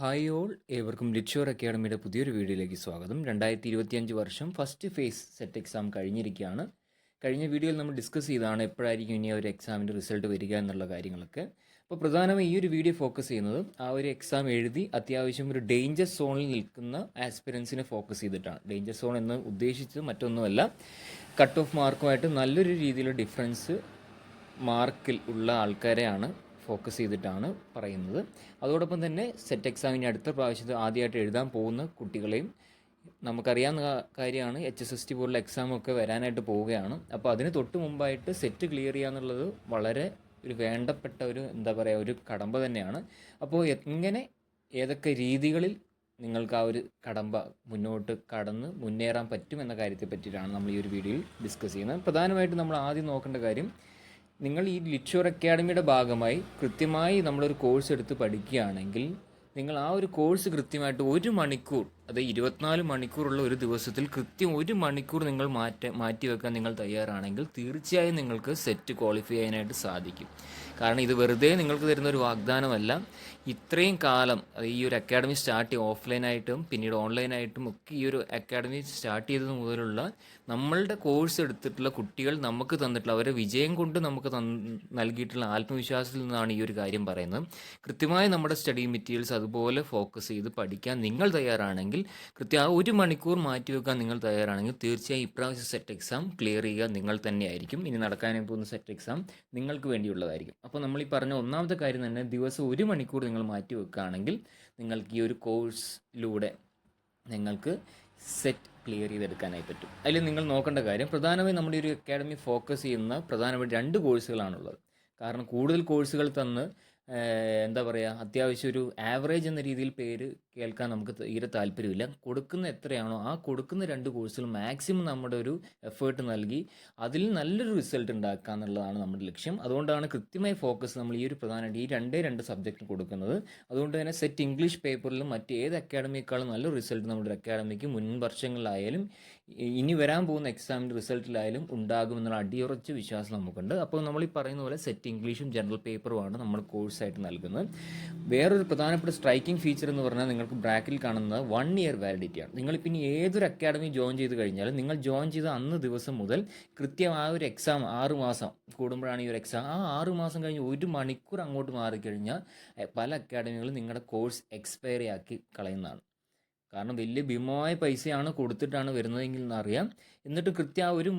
Hi all ഏവർക്കും ലിച്ചോർ അക്കാഡമിയുടെ പുതിയൊരു വീഡിയോയിലേക്ക് സ്വാഗതം. രണ്ടായിരത്തി ഇരുപത്തിയഞ്ച് വർഷം ഫസ്റ്റ് ഫേസ് സെറ്റ് എക്സാം കഴിഞ്ഞിരിക്കുകയാണ്. കഴിഞ്ഞ വീഡിയോയിൽ നമ്മൾ ഡിസ്കസ് ചെയ്താണ് എപ്പോഴായിരിക്കും ഇനി ആ ഒരു എക്സാമിന്റെ റിസൾട്ട് വരിക എന്നുള്ള കാര്യങ്ങളൊക്കെ. അപ്പോൾ പ്രധാനമായി ഈ ഒരു വീഡിയോ ഫോക്കസ് ചെയ്യുന്നത് ആ ഒരു എക്സാം എഴുതി അത്യാവശ്യം ഒരു ഡേഞ്ചർ സോണിൽ നിൽക്കുന്ന ആസ്പിരൻസിനെ ഫോക്കസ് ചെയ്തിട്ടാണ്. ഡേഞ്ചർ സോൺ എന്ന് ഉദ്ദേശിച്ചത് മറ്റൊന്നുമല്ല. കട്ട് ഓഫ് മാർക്കുമായിട്ട് നല്ലൊരു രീതിയിലുള്ള ഡിഫറൻസ് മാർക്കിൽ ഉള്ള ആൾക്കാരെയാണ് ഫോക്കസ് ചെയ്തിട്ടാണ് പറയുന്നത്. അതോടൊപ്പം തന്നെ സെറ്റ് എക്സാമിന് അടുത്ത പ്രാവശ്യത്തെ ആദ്യമായിട്ട് എഴുതാൻ പോകുന്ന കുട്ടികളെയും നമുക്കറിയാവുന്ന കാര്യമാണ് എച്ച് എസ് എസ് ടി പോലുള്ള എക്സാമൊക്കെ വരാനായിട്ട് പോവുകയാണ്. അപ്പോൾ അതിന് തൊട്ട് മുമ്പായിട്ട് സെറ്റ് ക്ലിയർ ചെയ്യുക എന്നുള്ളത് വളരെ ഒരു വേണ്ടപ്പെട്ട ഒരു എന്താ പറയുക ഒരു കടമ്പ തന്നെയാണ്. അപ്പോൾ എങ്ങനെ ഏതൊക്കെ രീതികളിൽ നിങ്ങൾക്ക് ആ ഒരു കടമ്പ മുന്നോട്ട് കടന്ന് മുന്നേറാൻ പറ്റും എന്ന കാര്യത്തെ പറ്റിയിട്ടാണ് നമ്മൾ ഈ ഒരു വീഡിയോയിൽ ഡിസ്കസ് ചെയ്യുന്നത്. പ്രധാനമായിട്ടും നമ്മൾ ആദ്യം നോക്കേണ്ട കാര്യം നിങ്ങൾ ഈ ലിറ്റ്ഷോർ അക്കാഡമിയുടെ ഭാഗമായി കൃത്യമായി നമ്മളൊരു കോഴ്സ് എടുത്ത് പഠിക്കുകയാണെങ്കിൽ നിങ്ങൾ ആ ഒരു കോഴ്സ് കൃത്യമായിട്ട് ഒരു മണിക്കൂർ അത് ഇരുപത്തിനാല് മണിക്കൂറുള്ള ഒരു ദിവസത്തിൽ കൃത്യം ഒരു മണിക്കൂർ നിങ്ങൾ മാറ്റ മാറ്റി വെക്കാൻ നിങ്ങൾ തയ്യാറാണെങ്കിൽ തീർച്ചയായും നിങ്ങൾക്ക് സെറ്റ് ക്വാളിഫൈ ചെയ്യാനായിട്ട് സാധിക്കും. കാരണം ഇത് വെറുതെ നിങ്ങൾക്ക് തരുന്ന ഒരു വാഗ്ദാനമല്ല. ഇത്രയും കാലം ഈ ഒരു അക്കാഡമി സ്റ്റാർട്ട് ചെയ്യും ഓഫ്ലൈനായിട്ടും പിന്നീട് ഓൺലൈനായിട്ടും ഒക്കെ ഈ ഒരു അക്കാഡമി സ്റ്റാർട്ട് ചെയ്തത് മുതലുള്ള നമ്മളുടെ കോഴ്സ് എടുത്തിട്ടുള്ള കുട്ടികൾ നമുക്ക് തന്നിട്ടുള്ള അവരെ വിജയം കൊണ്ട് നമുക്ക് നൽകിയിട്ടുള്ള ആത്മവിശ്വാസത്തിൽ നിന്നാണ് ഈ ഒരു കാര്യം പറയുന്നത്. കൃത്യമായി നമ്മുടെ സ്റ്റഡി മെറ്റീരിയൽസ് അതുപോലെ ഫോക്കസ് ചെയ്ത് പഠിക്കാൻ നിങ്ങൾ തയ്യാറാണെങ്കിൽ കൃത്യം ആ ഒരു മണിക്കൂർ മാറ്റിവെക്കാൻ നിങ്ങൾ തയ്യാറാണെങ്കിൽ തീർച്ചയായും ഇപ്രാവശ്യം സെറ്റ് എക്സാം ക്ലിയർ ചെയ്യുക. നിങ്ങൾ തന്നെയായിരിക്കും. ഇനി നടക്കാനായി പോകുന്ന സെറ്റ് എക്സാം നിങ്ങൾക്ക് വേണ്ടിയുള്ളതായിരിക്കും. അപ്പോൾ നമ്മൾ ഈ പറഞ്ഞ ഒന്നാമത്തെ കാര്യം തന്നെ ദിവസം ഒരു മണിക്കൂർ നിങ്ങൾ മാറ്റി വെക്കുകയാണെങ്കിൽ നിങ്ങൾക്ക് ഈ ഒരു കോഴ്സിലൂടെ നിങ്ങൾക്ക് സെറ്റ് ക്ലിയർ ചെയ്തെടുക്കാനായി പറ്റും. അതിൽ നിങ്ങൾ നോക്കേണ്ട കാര്യം പ്രധാനമായും നമ്മുടെ ഒരു അക്കാഡമി ഫോക്കസ് ചെയ്യുന്ന പ്രധാനമായിട്ട് രണ്ട് കോഴ്സുകളാണുള്ളത് കാരണം കൂടുതൽ കോഴ്സുകൾ തന്ന് എന്താ പറയുക അത്യാവശ്യം ഒരു ആവറേജ് എന്ന രീതിയിൽ പേര് കേൾക്കാൻ നമുക്ക് തീരെ താല്പര്യമില്ല. കൊടുക്കുന്ന എത്രയാണോ ആ കൊടുക്കുന്ന രണ്ട് കോഴ്സിൽ മാക്സിമം നമ്മുടെ ഒരു എഫേർട്ട് നൽകി അതിൽ നല്ലൊരു റിസൾട്ട് ഉണ്ടാക്കുക എന്നുള്ളതാണ് നമ്മുടെ ലക്ഷ്യം. അതുകൊണ്ടാണ് കൃത്യമായി ഫോക്കസ് നമ്മൾ ഈ ഒരു പ്രധാനമായിട്ട് ഈ രണ്ടേ രണ്ട് സബ്ജക്റ്റ് കൊടുക്കുന്നത്. അതുകൊണ്ട് തന്നെ സെറ്റ് ഇംഗ്ലീഷ് പേപ്പറിലും മറ്റ് ഏത് അക്കാഡമിയേക്കാളും നല്ല റിസൾട്ട് നമ്മുടെ അക്കാഡമിക്ക് മുൻ വർഷങ്ങളിലായാലും ഇനി വരാൻ പോകുന്ന എക്സാമിന്റെ റിസൾട്ടിലായാലും ഉണ്ടാകുമെന്നുള്ള അടിയുറച്ച വിശ്വാസം നമുക്കുണ്ട്. അപ്പോൾ നമ്മൾ ഈ പറയുന്ന പോലെ സെറ്റ് ഇംഗ്ലീഷും ജനറൽ പേപ്പറുമാണ് നമ്മൾ കോഴ്സായിട്ട് നൽകുന്നത്. വേറൊരു പ്രധാനപ്പെട്ട സ്ട്രൈക്കിംഗ് ഫീച്ചർ എന്ന് പറഞ്ഞാൽ നിങ്ങൾക്ക് ബ്രാക്കിൽ കാണുന്നത് വൺ ഇയർ വാലിഡിറ്റി ആണ്. നിങ്ങളിപ്പോൾ ഇനി ഏതൊരു അക്കാഡമി ജോയിൻ ചെയ്ത് കഴിഞ്ഞാലും നിങ്ങൾ ജോയിൻ ചെയ്ത അന്ന് ദിവസം മുതൽ കൃത്യം ആ ഒരു എക്സാം ആറ് മാസം കൂടുമ്പോഴാണ് ഈ ഒരു എക്സാം ആ ആറ് മാസം കഴിഞ്ഞ് ഒരു മണിക്കൂർ അങ്ങോട്ട് മാറിക്കഴിഞ്ഞാൽ പല അക്കാഡമികളും നിങ്ങളുടെ കോഴ്സ് എക്സ്പയറി ആക്കി കളയുന്നതാണ്. കാരണം വലിയ ഭീമമായ പൈസയാണ് കൊടുത്തിട്ടാണ് വരുന്നതെങ്കിൽ എന്നറിയാം എന്നിട്ട് കൃത്യ ഒരു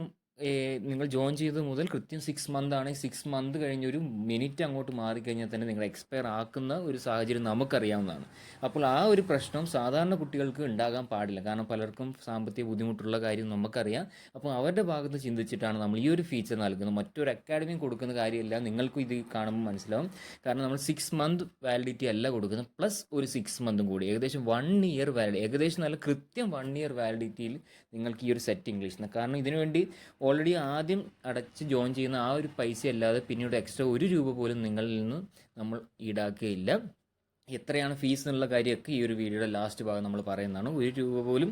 നിങ്ങൾ ജോയിൻ ചെയ്തത് മുതൽ കൃത്യം സിക്സ് മന്ത് ആണ്. സിക്സ് മന്ത് കഴിഞ്ഞ് ഒരു മിനിറ്റ് അങ്ങോട്ട് മാറിക്കഴിഞ്ഞാൽ തന്നെ നിങ്ങൾ എക്സ്പയർ ആക്കുന്ന ഒരു സാഹചര്യം നമുക്കറിയാവുന്നതാണ്. അപ്പോൾ ആ ഒരു പ്രശ്നം സാധാരണ കുട്ടികൾക്ക് ഉണ്ടാകാൻ പാടില്ല. കാരണം പലർക്കും സാമ്പത്തിക ബുദ്ധിമുട്ടുള്ള കാര്യം നമുക്കറിയാം. അപ്പോൾ അവരുടെ ഭാഗത്ത് ചിന്തിച്ചിട്ടാണ് നമ്മൾ ഈ ഒരു ഫീച്ചർ നൽകുന്നത്. മറ്റൊരു അക്കാഡമി കൊടുക്കുന്ന കാര്യമല്ല. നിങ്ങൾക്കും ഇത് കാണുമ്പോൾ മനസ്സിലാവും. കാരണം നമ്മൾ സിക്സ് മന്ത് വാലിഡിറ്റി അല്ല കൊടുക്കുന്നത്. പ്ലസ് ഒരു സിക്സ് മന്തും കൂടി. ഏകദേശം വൺ ഇയർ വാലിഡി ഏകദേശം നല്ല കൃത്യം വൺ ഇയർ വാലിഡിറ്റിയിൽ നിങ്ങൾക്ക് ഈ ഒരു സെറ്റ് ഇംഗ്ലീഷ് കാരണം ഇതിനു വേണ്ടി ഓൾറെഡി ആദ്യം അടച്ച് ജോയിൻ ചെയ്യുന്ന ആ ഒരു പൈസ അല്ലാതെ പിന്നീട് എക്സ്ട്രാ ഒരു രൂപ പോലും നിങ്ങളിൽ നിന്ന് നമ്മൾ ഈടാക്കുകയില്ല. എത്രയാണ് ഫീസ് എന്നുള്ള കാര്യമൊക്കെ ഈ ഒരു വീഡിയോയുടെ ലാസ്റ്റ് ഭാഗം നമ്മൾ പറയുന്നതാണ്. ഒരു രൂപ പോലും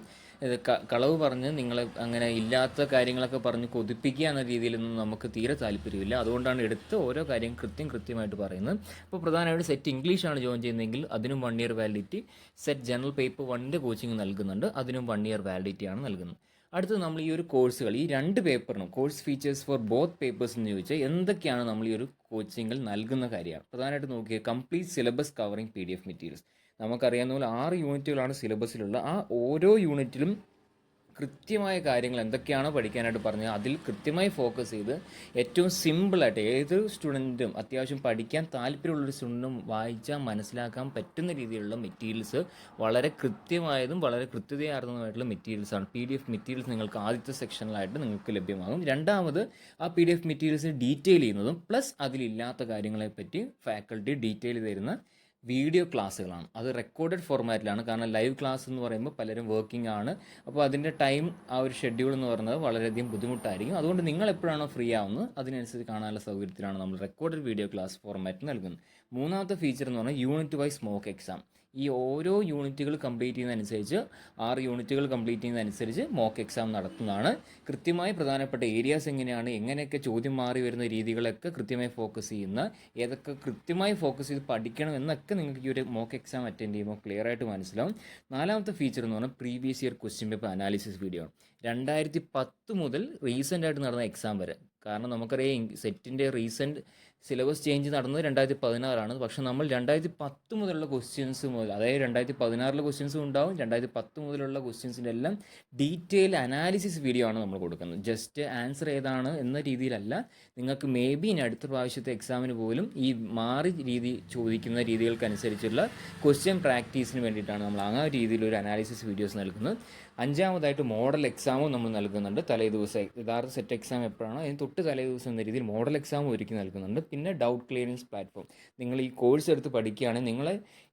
കളവ് പറഞ്ഞ് നിങ്ങളെ അങ്ങനെ ഇല്ലാത്ത കാര്യങ്ങളൊക്കെ പറഞ്ഞ് കൊതിപ്പിക്കുക എന്ന രീതിയിലൊന്നും നമുക്ക് തീരെ താല്പര്യമില്ല. അതുകൊണ്ടാണ് എടുത്ത് ഓരോ കാര്യം കൃത്യം കൃത്യമായിട്ട് പറയുന്നത്. അപ്പോൾ പ്രധാനമായിട്ട് സെറ്റ് ഇംഗ്ലീഷാണ് ജോയിൻ ചെയ്യുന്നതെങ്കിൽ അതിനും one year validity SET general paper വണ്ണിന്റെ കോച്ചിങ് നൽകുന്നുണ്ട്. അതിനും വൺ ഇയർ വാലിഡിറ്റിയാണ് നൽകുന്നത്. അടുത്തത് നമ്മൾ ഈ ഒരു കോഴ്സുകൾ ഈ രണ്ട് പേപ്പറിനും course features for both papers എന്ന് ചോദിച്ചാൽ എന്തൊക്കെയാണ് നമ്മൾ ഈ ഒരു കോച്ചിങ്ങിൽ നൽകുന്ന കാര്യമാണ് പ്രധാനമായിട്ട് നോക്കിയാൽ complete syllabus covering P D F materials. നമുക്കറിയാവുന്ന പോലെ ആറ് യൂണിറ്റുകളാണ് സിലബസിലുള്ള ആ ഓരോ യൂണിറ്റിലും കൃത്യമായ കാര്യങ്ങൾ എന്തൊക്കെയാണോ പഠിക്കാനായിട്ട് പറഞ്ഞത് അതിൽ കൃത്യമായി ഫോക്കസ് ചെയ്ത് ഏറ്റവും സിമ്പിളായിട്ട് ഏത് സ്റ്റുഡന്റും അത്യാവശ്യം പഠിക്കാൻ താല്പര്യമുള്ളൊരു സ്റ്റുഡന്റും വായിച്ചാൽ മനസ്സിലാക്കാൻ പറ്റുന്ന രീതിയിലുള്ള മെറ്റീരിയൽസ് വളരെ കൃത്യമായതും വളരെ കൃത്യതയാർന്നതുമായിട്ടുള്ള മെറ്റീരിയൽസാണ് പി ഡി എഫ് മെറ്റീരിയൽസ് നിങ്ങൾക്ക് ആദ്യത്തെ സെക്ഷനിലായിട്ട് നിങ്ങൾക്ക് ലഭ്യമാകും. രണ്ടാമത് ആ P D F materials detail ചെയ്യുന്നതും പ്ലസ് അതിലില്ലാത്ത കാര്യങ്ങളെപ്പറ്റി ഫാക്കൾട്ടി ഡീറ്റെയിൽ തരുന്ന വീഡിയോ ക്ലാസ്സുകളാണ്. അത് റെക്കോർഡഡ് ഫോർമാറ്റിലാണ് കാരണം ലൈവ് ക്ലാസ് എന്ന് പറയുമ്പോൾ പലരും വർക്കിംഗ് ആണ്. അപ്പോൾ അതിന്റെ ടൈം ആ ഒരു ഷെഡ്യൂൾ എന്ന് പറയുന്നത് വളരെയധികം ബുദ്ധിമുട്ടായിരിക്കും. അതുകൊണ്ട് നിങ്ങൾ എപ്പോഴാണോ ഫ്രീ ആവുന്നത് അതിനനുസരിച്ച് കാണാനുള്ള സൗകര്യത്തിലാണ് നമ്മൾ റെക്കോർഡഡ് വീഡിയോ ക്ലാസ് ഫോർമാറ്റ് നൽകുന്നത്. മൂന്നാമത്തെ ഫീച്ചർ എന്ന് പറഞ്ഞാൽ യൂണിറ്റ് വൈസ് മോക്ക് എക്സാം ഈ ഓരോ യൂണിറ്റുകൾ കംപ്ലീറ്റ് ചെയ്യുന്നതനുസരിച്ച് ആറ് യൂണിറ്റുകൾ കംപ്ലീറ്റ് ചെയ്യുന്നതനുസരിച്ച് മോക്ക് എക്സാം നടത്തുന്നതാണ്. കൃത്യമായി പ്രധാനപ്പെട്ട ഏരിയാസ് എങ്ങനെയാണ് എങ്ങനെയൊക്കെ ചോദ്യം മാറി വരുന്ന രീതികളൊക്കെ കൃത്യമായി ഫോക്കസ് ചെയ്യുന്ന ഏതൊക്കെ കൃത്യമായി ഫോക്കസ് ചെയ്ത് പഠിക്കണം എന്നൊക്കെ നിങ്ങൾക്ക് ഈ ഒരു മോക്ക് എക്സാം അറ്റൻഡ് ചെയ്യുമ്പോൾ ക്ലിയർ ആയിട്ട് മനസ്സിലാവും. നാലാമത്തെ ഫീച്ചർ എന്ന് പറഞ്ഞാൽ previous year question paper analysis video രണ്ടായിരത്തി പത്ത് മുതൽ റീസെന്റ് ആയിട്ട് നടന്ന എക്സാം വരെ. കാരണം നമുക്കറിയാം സെറ്റിന്റെ റീസെന്റ് സിലബസ് ചേഞ്ച് നടന്നത് രണ്ടായിരത്തി പതിനാറാണ് പക്ഷെ നമ്മൾ രണ്ടായിരത്തി പത്ത് മുതലുള്ള ക്വസ്റ്റ്യൻസ് മുതൽ അതായത് രണ്ടായിരത്തി പതിനാറിലെ ക്വസ്റ്റ്യൻസും ഉണ്ടാവും രണ്ടായിരത്തി പത്ത് മുതലുള്ള ക്വസ്റ്റ്യൻസിന്റെ എല്ലാം ഡീറ്റെയിൽ അനാലിസിസ് വീഡിയോ ആണ് നമ്മൾ കൊടുക്കുന്നത്. ജസ്റ്റ് ആൻസർ ഏതാണ് എന്ന രീതിയിലല്ല. നിങ്ങൾക്ക് മേ ബി ഇനി അടുത്ത പ്രാവശ്യത്തെ എക്സാമിന് പോലും ഈ മാറി രീതി ചോദിക്കുന്ന രീതികൾക്കനുസരിച്ചുള്ള ക്വസ്റ്റ്യൻ പ്രാക്ടീസിന് വേണ്ടിയിട്ടാണ് നമ്മൾ ആ രീതിയിൽ ഒരു അനാലിസിസ് വീഡിയോസ് നൽകുന്നത്. അഞ്ചാമതായിട്ട് മോഡൽ എക്സാമും നമ്മൾ നൽകുന്നുണ്ട്. തലേ ദിവസം യഥാർത്ഥ സെറ്റ് എക്സാം എപ്പോഴാണോ അതിന് തൊട്ട് തലേ ദിവസം എന്ന രീതിയിൽ മോഡൽ എക്സാമും ഒരുക്കി നൽകുന്നുണ്ട്. പിന്നെ ഡൗട്ട് ക്ലിയറൻസ് പ്ലാറ്റ്ഫോം നിങ്ങൾ ഈ കോഴ്സ് എടുത്ത് പഠിക്കുകയാണെങ്കിൽ നിങ്ങൾ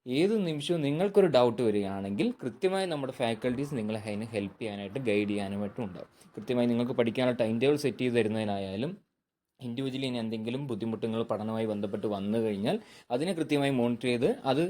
ഏത് നിമിഷവും നിങ്ങൾക്കൊരു ഡൗട്ട് വരികയാണെങ്കിൽ കൃത്യമായി നമ്മുടെ ഫാക്കൽറ്റീസ് നിങ്ങളെ അതിന് ഹെൽപ്പ് ചെയ്യാനായിട്ട് ഗൈഡ് ചെയ്യാനുമായിട്ടും ഉണ്ടാവും. കൃത്യമായി നിങ്ങൾക്ക് പഠിക്കാനുള്ള ടൈം ടേബിൾ സെറ്റ് ചെയ്ത് തരുന്നതിനായാലും ഇൻഡിവിജ്വലി ഇനി എന്തെങ്കിലും ബുദ്ധിമുട്ടുകൾ പഠനവുമായി ബന്ധപ്പെട്ട് വന്നു കഴിഞ്ഞാൽ അതിനെ കൃത്യമായി മോണിറ്റർ ചെയ്ത് അത്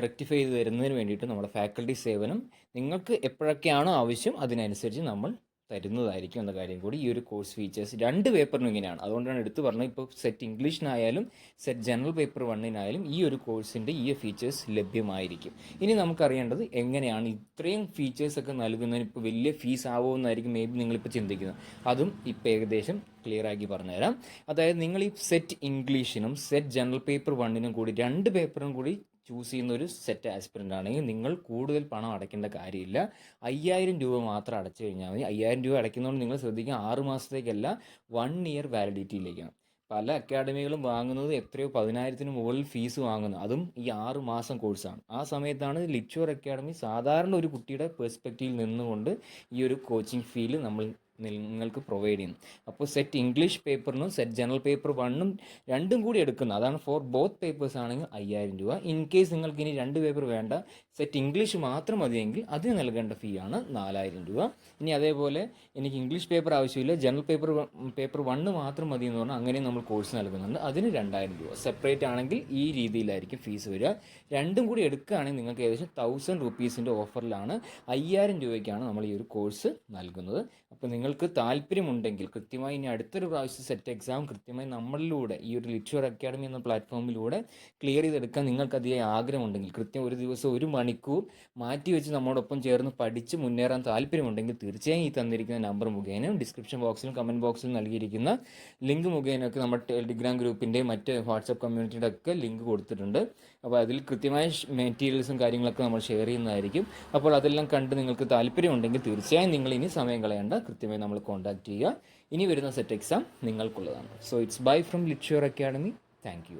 റെക്ടിഫൈ ചെയ്ത് തരുന്നതിന് വേണ്ടിയിട്ട് നമ്മുടെ ഫാക്കൽറ്റി സേവനം നിങ്ങൾക്ക് എപ്പോഴൊക്കെയാണോ ആവശ്യം അതിനനുസരിച്ച് നമ്മൾ തരുന്നതായിരിക്കും എന്ന കാര്യം കൂടി ഈ ഒരു കോഴ്സ് ഫീച്ചേഴ്സ് രണ്ട് പേപ്പറിനും ഇങ്ങനെയാണ്. അതുകൊണ്ടാണ് എടുത്തു പറഞ്ഞത് ഇപ്പോൾ സെറ്റ് ഇംഗ്ലീഷിനായാലും സെറ്റ് ജനറൽ പേപ്പർ വണ്ണിനായാലും ഈ ഒരു കോഴ്സിന്റെ ഈ ഫീച്ചേഴ്സ് ലഭ്യമായിരിക്കും. ഇനി നമുക്കറിയേണ്ടത് എങ്ങനെയാണ് ഇത്രയും ഫീച്ചേഴ്സൊക്കെ നൽകുന്നതിന് ഇപ്പോൾ വലിയ ഫീസ് ആവുമെന്നായിരിക്കും മേ ബി നിങ്ങളിപ്പോൾ ചിന്തിക്കുന്നത്. അതും ഇപ്പോൾ ഏകദേശം ക്ലിയർ ആക്കി പറഞ്ഞുതരാം. അതായത് നിങ്ങൾ ഈ സെറ്റ് ഇംഗ്ലീഷിനും സെറ്റ് ജനറൽ പേപ്പർ വണ്ണിനും കൂടി രണ്ട് പേപ്പറും കൂടി ചൂസ് ചെയ്യുന്ന ഒരു സെറ്റ് ആസ്പിറന്റ് ആണെങ്കിൽ നിങ്ങൾ കൂടുതൽ പണം അടയ്ക്കേണ്ട കാര്യമില്ല. അയ്യായിരം രൂപ മാത്രം അടച്ചു കഴിഞ്ഞാൽ മതി. അയ്യായിരം രൂപ അടയ്ക്കുന്നതുകൊണ്ട് നിങ്ങൾ ശ്രദ്ധിക്കുക ആറ് മാസത്തേക്കല്ല വൺ ഇയർ വാലിഡിറ്റിയിലേക്കാണ് പല അക്കാഡമികളും വാങ്ങുന്നത് എത്രയോ പതിനായിരത്തിന് മുകളിൽ ഫീസ് വാങ്ങുന്നു. അതും ഈ ആറ് മാസം കോഴ്സാണ് ആ സമയത്താണ് ലിക്ചർ അക്കാഡമി സാധാരണ ഒരു കുട്ടിയുടെ പെർസ്പെക്റ്റീവിൽ നിന്നുകൊണ്ട് ഈ ഒരു കോച്ചിങ് ഫീൽ നമ്മൾ നിങ്ങൾക്ക് പ്രൊവൈഡ് ചെയ്യുന്നു. അപ്പോൾ സെറ്റ് ഇംഗ്ലീഷ് പേപ്പറിനും സെറ്റ് ജനറൽ പേപ്പർ വണ്ണും രണ്ടും കൂടി എടുക്കുന്നു. അതാണ് ഫോർ ബോത്ത് പേപ്പേഴ്സ് ആണെങ്കിൽ അയ്യായിരം രൂപ. ഇൻ കേസ് നിങ്ങൾക്ക് ഇനി രണ്ട് പേപ്പർ വേണ്ട സെറ്റ് ഇംഗ്ലീഷ് മാത്രം മതിയെങ്കിൽ അതിന് നൽകേണ്ട ഫീ ആണ് നാലായിരം രൂപ. ഇനി അതേപോലെ എനിക്ക് ഇംഗ്ലീഷ് പേപ്പർ ആവശ്യമില്ല ജനറൽ പേപ്പർ പേപ്പർ വണ്ണ് മാത്രം മതി എന്ന് പറഞ്ഞാൽ അങ്ങനെ നമ്മൾ കോഴ്സ് നൽകുന്നുണ്ട്. അതിന് രണ്ടായിരം രൂപ. സെപ്പറേറ്റ് ആണെങ്കിൽ ഈ രീതിയിലായിരിക്കും ഫീസ് വരിക. രണ്ടും കൂടി എടുക്കുകയാണെങ്കിൽ നിങ്ങൾക്ക് ഏകദേശം തൗസൻഡ് റുപ്പീസിന്റെ ഓഫറിലാണ് അയ്യായിരം രൂപയ്ക്കാണ് നമ്മൾ ഈ ഒരു കോഴ്സ് നൽകുന്നത്. അപ്പോൾ നിങ്ങൾക്ക് താല്പര്യമുണ്ടെങ്കിൽ കൃത്യമായി ഇനി അടുത്തൊരു പ്രാവശ്യം സെറ്റ് എക്സാം കൃത്യമായി നമ്മളിലൂടെ ഈ ഒരു ലിറ്റർ അക്കാഡമി എന്ന പ്ലാറ്റ്ഫോമിലൂടെ ക്ലിയർ ചെയ്തെടുക്കാൻ നിങ്ങൾക്ക് അധികം ആഗ്രഹമുണ്ടെങ്കിൽ കൃത്യം ഒരു ദിവസം ഒരു മണിക്കൂർ മാറ്റി വെച്ച് നമ്മോടൊപ്പം ചേർന്ന് പഠിച്ച് മുന്നേറാൻ താല്പര്യമുണ്ടെങ്കിൽ തീർച്ചയായും ഈ തന്നിരിക്കുന്ന നമ്പർ മുഖേന ഡിസ്ക്രിപ്ഷൻ ബോക്സിലും കമന്റ് ബോക്സിലും നൽകിയിരിക്കുന്ന ലിങ്ക് മുഖേനൊക്കെ നമ്മുടെ ടെലിഗ്രാം ഗ്രൂപ്പിന്റെ മറ്റ് വാട്സപ്പ് കമ്മ്യൂണിറ്റിയുടെ ഒക്കെ ലിങ്ക് കൊടുത്തിട്ടുണ്ട്. അപ്പോൾ അതിൽ കൃത്യമായ മെറ്റീരിയൽസും കാര്യങ്ങളൊക്കെ നമ്മൾ ഷെയർ ചെയ്യുന്നതായിരിക്കും. അപ്പോൾ അതെല്ലാം കണ്ട് നിങ്ങൾക്ക് താല്പര്യമുണ്ടെങ്കിൽ തീർച്ചയായും നിങ്ങൾ ഇനി സമയം കളയേണ്ട കൃത്യമായി നമ്മൾ കോൺടാക്ട് ചെയ്യുക. ഇനി വരുന്ന set exam നിങ്ങൾക്കുള്ളതാണ്. So it's bye from Liture academy thank you